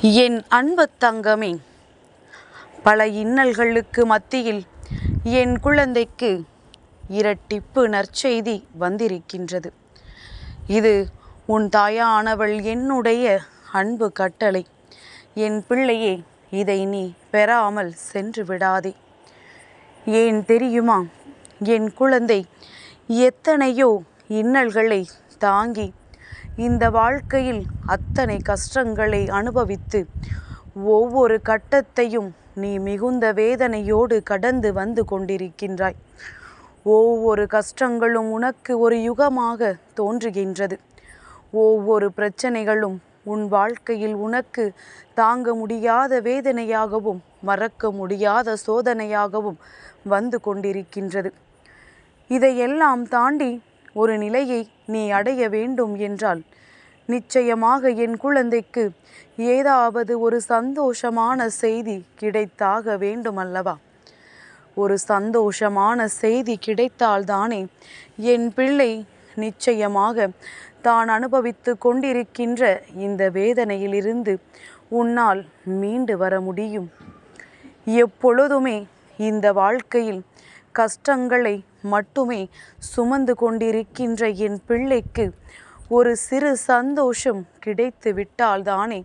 என் அன்பு தங்கமே பல இன்னல்களுக்கு மத்தியில் என் குழந்தைக்கு இரட்டிப்பு நற்செய்தி வந்திருக்கின்றது. இது உன் தாயானவள் என்னுடைய அன்பு கட்டளை. என் பிள்ளையே இதை நீ பெறாமல் சென்று விடாதே. ஏன் தெரியுமா? என் குழந்தை எத்தனையோ இன்னல்களை தாங்கி இந்த வாழ்க்கையில் அத்தனை கஷ்டங்களை அனுபவித்து ஒவ்வொரு கட்டத்தையும் நீ மிகுந்த வேதனையோடு கடந்து வந்து கொண்டிருக்கின்றாய். ஒவ்வொரு கஷ்டங்களும் உனக்கு ஒரு யுகமாக தோன்றுகின்றது. ஒவ்வொரு பிரச்சனைகளும் உன் வாழ்க்கையில் உனக்கு தாங்க முடியாத வேதனையாகவும் மறக்க முடியாத சோதனையாகவும் வந்து கொண்டிருக்கின்றது. இதையெல்லாம் தாண்டி ஒரு நிலையை நீ அடைய வேண்டும் என்றால் நிச்சயமாக என் குழந்தைக்கு ஏதாவது ஒரு சந்தோஷமான செய்தி கிடைத்தாக வேண்டுமல்லவா? ஒரு சந்தோஷமான செய்தி கிடைத்தால்தானே என் பிள்ளை நிச்சயமாக தான் அனுபவித்து கொண்டிருக்கின்ற இந்த வேதனையிலிருந்து உன்னால் மீண்டு வர முடியும். எப்பொழுதுமே இந்த வாழ்க்கையில் கஷ்டங்களை மட்டுமே சுமந்து கொண்டிருக்கின்ற என் பிள்ளைக்கு ஒரு சிறு சந்தோஷம் கிடைத்து விட்டால்தானே?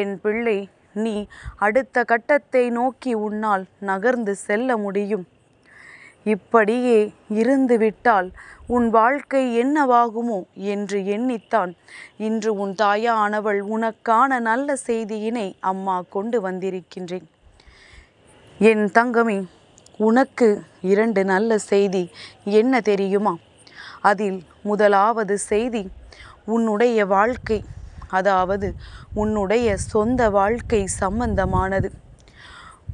என் பிள்ளை நீ அடுத்த கட்டத்தை நோக்கி உன்னால் நகர்ந்து செல்ல முடியும். இப்படியே இருந்துவிட்டால் உன் வாழ்க்கை என்னவாகுமோ என்று எண்ணித்தான். இன்று உன் தாயானவள் உனக்கான நல்ல செய்தியினை அம்மா கொண்டு வந்திருக்கின்றேன். என் தங்கமே உனக்கு இரண்டு நல்ல செய்தி என்ன தெரியுமா? அதில் முதலாவது செய்தி உன்னுடைய வாழ்க்கை அதாவது உன்னுடைய சொந்த வாழ்க்கை சம்பந்தமானது.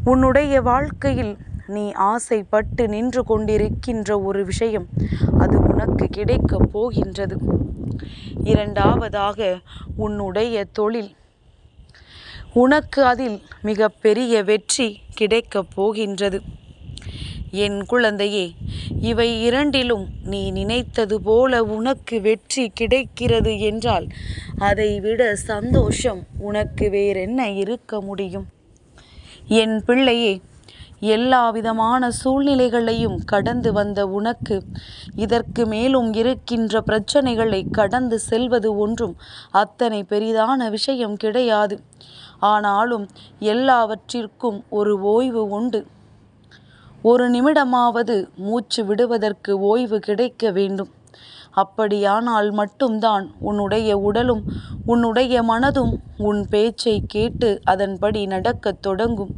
உன்னுடைய வாழ்க்கையில் நீ ஆசைப்பட்டு நின்று கொண்டிருக்கின்ற ஒரு விஷயம் அது உனக்கு கிடைக்கப் போகின்றது. இரண்டாவதாக உன்னுடைய தொழில் உனக்கு அதில் மிகப்பெரிய வெற்றி கிடைக்கப் போகின்றது. என் குழந்தையே இவை இரண்டிலும் நீ நினைத்தது போல உனக்கு வெற்றி கிடைக்கிறது என்றால் அதைவிட சந்தோஷம் உனக்கு வேறென்ன இருக்க முடியும்? என் பிள்ளையே எல்லா விதமான சூழ்நிலைகளையும் கடந்து வந்த உனக்கு இதற்கு மேலும் இருக்கின்ற பிரச்சனைகளை கடந்து செல்வது ஒன்றும் அத்தனை பெரிதான விஷயம் கிடையாது. ஆனாலும் எல்லாவற்றிற்கும் ஒரு ஓய்வு உண்டு. ஒரு நிமிடமாவது மூச்சு விடுவதற்கு ஓய்வு கிடைக்க வேண்டும். அப்படியானால் மட்டும்தான் உன்னுடைய உடலும் உன்னுடைய மனதும் உன் பேச்சை கேட்டு அதன்படி நடக்கத் தொடங்கும்.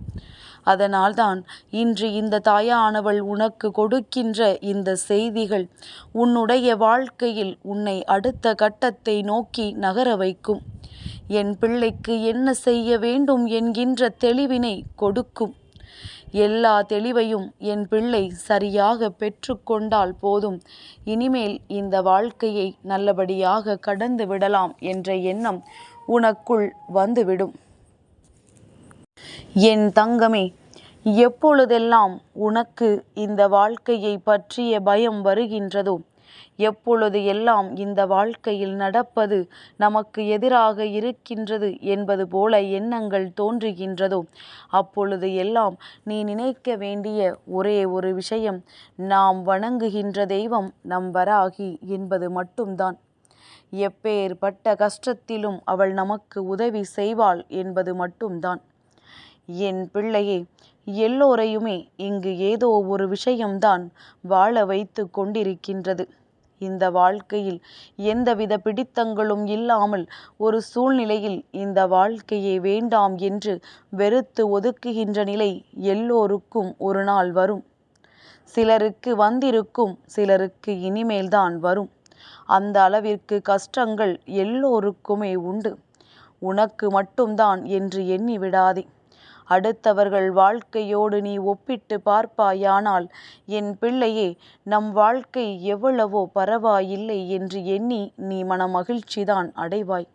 அதனால்தான் இன்று இந்த தாயானவள் உனக்கு கொடுக்கின்ற இந்த செய்திகள் உன்னுடைய வாழ்க்கையில் உன்னை அடுத்த கட்டத்தை நோக்கி நகர வைக்கும். என் பிள்ளைக்கு என்ன செய்ய வேண்டும் என்கின்ற தெளிவினை கொடுக்கும். எல்லா தெளிவையும் என் பிள்ளை சரியாக பெற்றுக்கொண்டால் போதும். இனிமேல் இந்த வாழ்க்கையை நல்லபடியாக கடந்து விடலாம் என்ற எண்ணம் உனக்குள் வந்துவிடும். என் தங்கமே எப்பொழுதெல்லாம் உனக்கு இந்த வாழ்க்கையை பற்றிய பயம் வருகின்றதோ எப்பொழுது எல்லாம் இந்த வாழ்க்கையில் நடப்பது நமக்கு எதிராக இருக்கின்றது என்பது போல எண்ணங்கள் தோன்றுகின்றதோ அப்பொழுது எல்லாம் நீ நினைக்க வேண்டிய ஒரே ஒரு விஷயம் நாம் வணங்குகின்ற தெய்வம் நம் வராகி என்பது மட்டும்தான். எப்பேற்பட்ட கஷ்டத்திலும் அவள் நமக்கு உதவி செய்வாள் என்பது மட்டும்தான். என் பிள்ளையே எல்லோரையுமே இங்கு ஏதோ ஒரு விஷயம்தான் வாழ வைத்து கொண்டிருக்கின்றது. இந்த வாழ்க்கையில் எந்தவித பிடித்தங்களும் இல்லாமல் ஒரு சூழ்நிலையில் இந்த வாழ்க்கையே வேண்டாம் என்று வெறுத்து ஒதுக்குகின்ற நிலை எல்லோருக்கும் ஒரு நாள் வரும். சிலருக்கு வந்திருக்கும் சிலருக்கு இனிமேல்தான் வரும். அந்த அளவிற்கு கஷ்டங்கள் எல்லோருக்குமே உண்டு. உனக்கு மட்டும்தான் என்று எண்ணி விடாதே. அடுத்தவர்கள் வாழ்க்கையோடு நீ ஒப்பிட்டு பார்ப்பாயானால் என் பிள்ளையே நம் வாழ்க்கை எவ்வளவோ பரவாயில்லை என்று எண்ணி நீ மன மகிழ்ச்சிதான் அடைவாய்.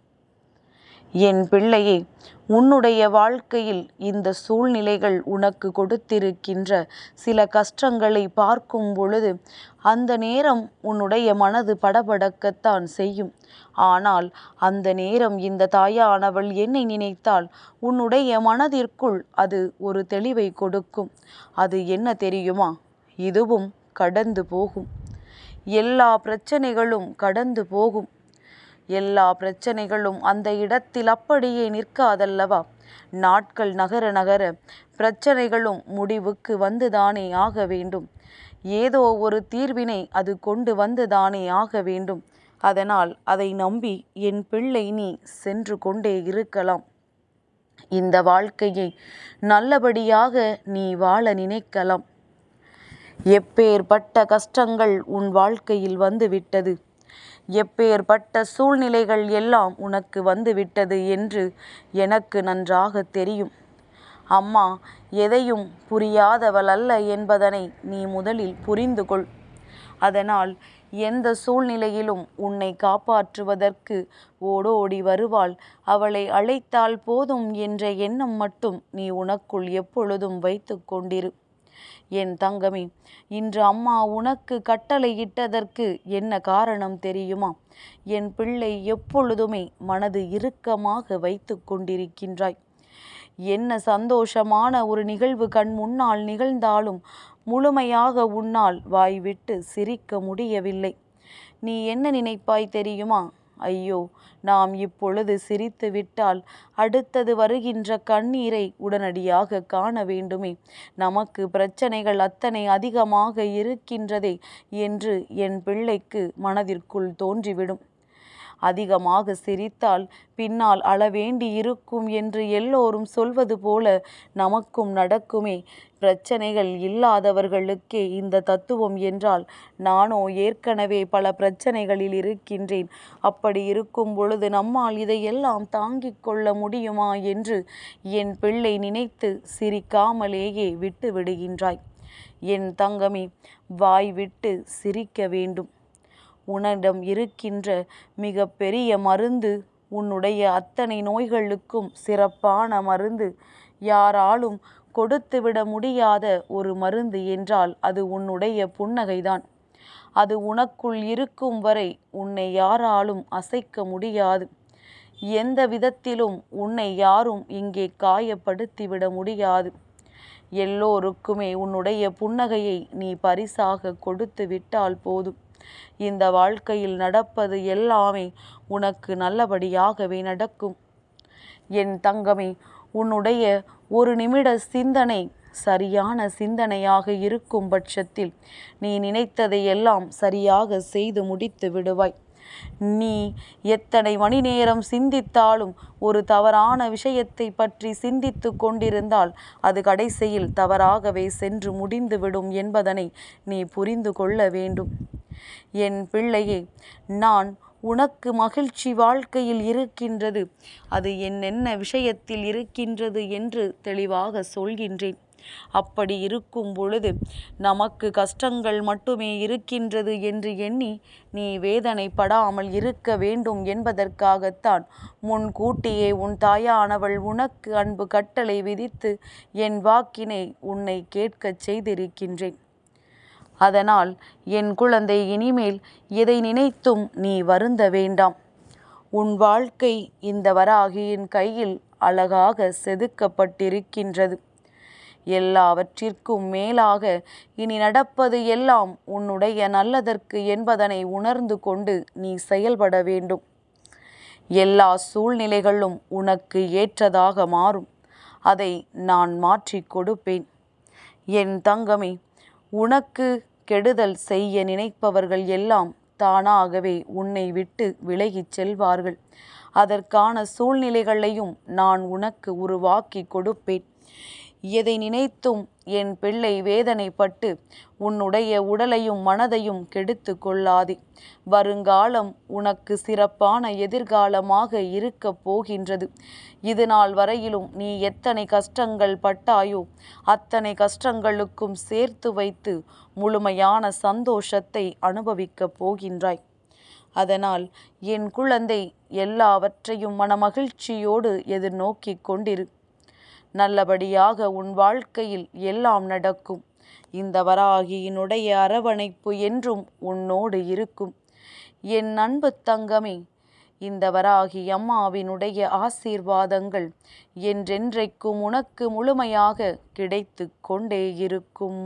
என் பிள்ளையே உன்னுடைய வாழ்க்கையில் இந்த சூழ்நிலைகள் உனக்கு கொடுத்திருக்கின்ற சில கஷ்டங்களை பார்க்கும் பொழுது அந்த நேரம் உன்னுடைய மனது படபடக்கத்தான் செய்யும். ஆனால் அந்த நேரம் இந்த தாயானவள் என்னை நினைத்தால் உன்னுடைய மனதிற்குள் அது ஒரு தெளிவை கொடுக்கும். அது என்ன தெரியுமா? இதுவும் கடந்து போகும். எல்லா பிரச்சனைகளும் கடந்து போகும். எல்லா பிரச்சனைகளும் அந்த இடத்தில் அப்படியே நிற்காதல்லவா? நாட்கள் நகர நகர பிரச்சனைகளும் முடிவுக்கு வந்துதானே ஆக வேண்டும். ஏதோ ஒரு தீர்வினை அது கொண்டு வந்துதானே ஆக வேண்டும். அதனால் அதை நம்பி என் பிள்ளை நீ சென்று கொண்டே இருக்கலாம். இந்த வாழ்க்கையை நல்லபடியாக நீ வாழ நினைக்கலாம். எப்பேற்பட்ட கஷ்டங்கள் உன் வாழ்க்கையில் வந்துவிட்டது எப்பேற்பட்ட சூழ்நிலைகள் எல்லாம் உனக்கு வந்துவிட்டது என்று எனக்கு நன்றாக தெரியும். அம்மா எதையும் புரியாதவள் அல்ல என்பதனை நீ முதலில் புரிந்து கொள். அதனால் எந்த சூழ்நிலையிலும் உன்னை காப்பாற்றுவதற்கு ஓடோடி வருவாள். அவளை அழைத்தால் போதும் என்ற எண்ணம் மட்டும் நீ உனக்குள் எப்பொழுதும் வைத்து கொண்டிரு. என் தங்கமே இன்று அம்மா உனக்கு கட்டளையிட்டதற்கு என்ன காரணம் தெரியுமா? என் பிள்ளை எப்பொழுதுமே மனது இறுக்கமாக வைத்து கொண்டிருக்கின்றாய். என்ன சந்தோஷமான ஒரு நிகழ்வு கண் முன்னால் நிகழ்ந்தாலும் முழுமையாக உன்னால் வாய்விட்டு சிரிக்க முடியவில்லை. நீ என்ன நினைப்பாய் தெரியுமா? ஐயோ நாம் இப்பொழுது சிரித்து விட்டால் அடுத்தது வருகின்ற கண்ணீரை உடனடியாக காண வேண்டுமே. நமக்கு பிரச்சனைகள் அத்தனை அதிகமாக இருக்கின்றதே என்று என் பிள்ளைக்கு மனதிற்குள் தோன்றிவிடும். அதிகமாக சிரித்தால் பின்னால் அளவேண்டி இருக்கும் என்று எல்லோரும் சொல்வது போல நமக்கும் நடக்குமே. பிரச்சனைகள் இல்லாதவர்களுக்கே இந்த தத்துவம் என்றால் நானோ ஏற்கனவே பல பிரச்சனைகளில் இருக்கின்றேன். அப்படி இருக்கும் பொழுது நம்மால் இதையெல்லாம் தாங்கிக் கொள்ள முடியுமா என்று என் பிள்ளை நினைத்து சிரிக்காமலேயே விட்டு விடுகின்றாய் என் தங்கமே வாய் விட்டு சிரிக்க வேண்டும். உன்னிடம் இருக்கின்ற மிக பெரிய மருந்து உன்னுடைய அத்தனை நோய்களுக்கும் சிறப்பான மருந்து. யாராலும் கொடுத்துவிட முடியாத ஒரு மருந்து என்றால் அது உன்னுடைய புன்னகைதான். அது உனக்குள் இருக்கும் வரை உன்னை யாராலும் அசைக்க முடியாது. எந்த விதத்திலும் உன்னை யாரும் இங்கே காயப்படுத்திவிட முடியாது. எல்லோருக்குமே உன்னுடைய புன்னகையை நீ பரிசாக கொடுத்து விட்டால் போதும். இந்த வாழ்க்கையில் நடப்பது எல்லாமே உனக்கு நல்லபடியாகவே நடக்கும். என் தங்கமே உன்னுடைய ஒரு நிமிட சிந்தனை சரியான சிந்தனையாக இருக்கும் பட்சத்தில் நீ நினைத்ததை எல்லாம் சரியாக செய்து முடித்து விடுவாய். நீ எத்தனை மணி நேரம் சிந்தித்தாலும் ஒரு தவறான விஷயத்தை பற்றி சிந்தித்து கொண்டிருந்தால் அது கடைசியில் தவறாகவே சென்று முடிந்துவிடும் என்பதனை நீ புரிந்து கொள்ள வேண்டும். என் பிள்ளையே நான் உனக்கு மகிழ்ச்சி வாழ்க்கையில் இருக்கின்றது. அது என்னென்ன விஷயத்தில் இருக்கின்றது என்று தெளிவாக சொல்கின்றேன். அப்படி இருக்கும் பொழுது நமக்கு கஷ்டங்கள் மட்டுமே இருக்கின்றது என்று எண்ணி நீ வேதனைப்படாமல் இருக்க வேண்டும் என்பதற்காகத்தான் முன்கூட்டியே உன் தாயானவள் உனக்கு அன்பு கட்டளை விதித்து என் வாக்கினை உன்னை கேட்கச் செய்திருக்கின்றேன். அதனால் என் குழந்தை இனிமேல் எதை நினைத்தும் நீ வருந்த வேண்டாம். உன் வாழ்க்கை இந்த வராகியின் கையில் அழகாக செதுக்கப்பட்டிருக்கின்றது. எல்லாவற்றிற்கும் மேலாக இனி நடப்பது எல்லாம் உன்னுடைய நல்லதற்கு என்பதனை உணர்ந்து கொண்டு நீ செயல்பட வேண்டும். எல்லா சூழ்நிலைகளும் உனக்கு ஏற்றதாக மாறும். அதை நான் மாற்றிக் கொடுப்பேன். என் தங்கமே உனக்கு கெடுதல் செய்ய நினைப்பவர்கள் எல்லாம் தானாகவே உன்னை விட்டு விலகிச் செல்வார்கள். அதற்கான சூழ்நிலைகளையும் நான் உனக்கு உருவாக்கி கொடுப்பேன். எதை நினைத்தும் என் பிள்ளை வேதனைப்பட்டு உன்னுடைய உடலையும் மனதையும் கெடுத்து கொள்ளாதே. வருங்காலம் உனக்கு சிறப்பான எதிர்காலமாக இருக்கப் போகின்றது. இது நாள் வரையிலும் நீ எத்தனை கஷ்டங்கள் பட்டாயோ அத்தனை கஷ்டங்களுக்கும் சேர்த்து வைத்து முழுமையான சந்தோஷத்தை அனுபவிக்கப் போகின்றாய். அதனால் என் குழந்தை எல்லாவற்றையும் மனமகிழ்ச்சியோடு எதிர்நோக்கிக் கொண்டிரு. நல்லபடியாக உன் வாழ்க்கையில் எல்லாம் நடக்கும். இந்த வராகியினுடைய அரவணைப்பு என்றும் உன்னோடு இருக்கும். என் அன்பு தங்கமே இந்த வராகி அம்மாவினுடைய ஆசீர்வாதங்கள் என்றென்றைக்கும் உனக்கு முழுமையாக கிடைத்து கொண்டே இருக்கும்.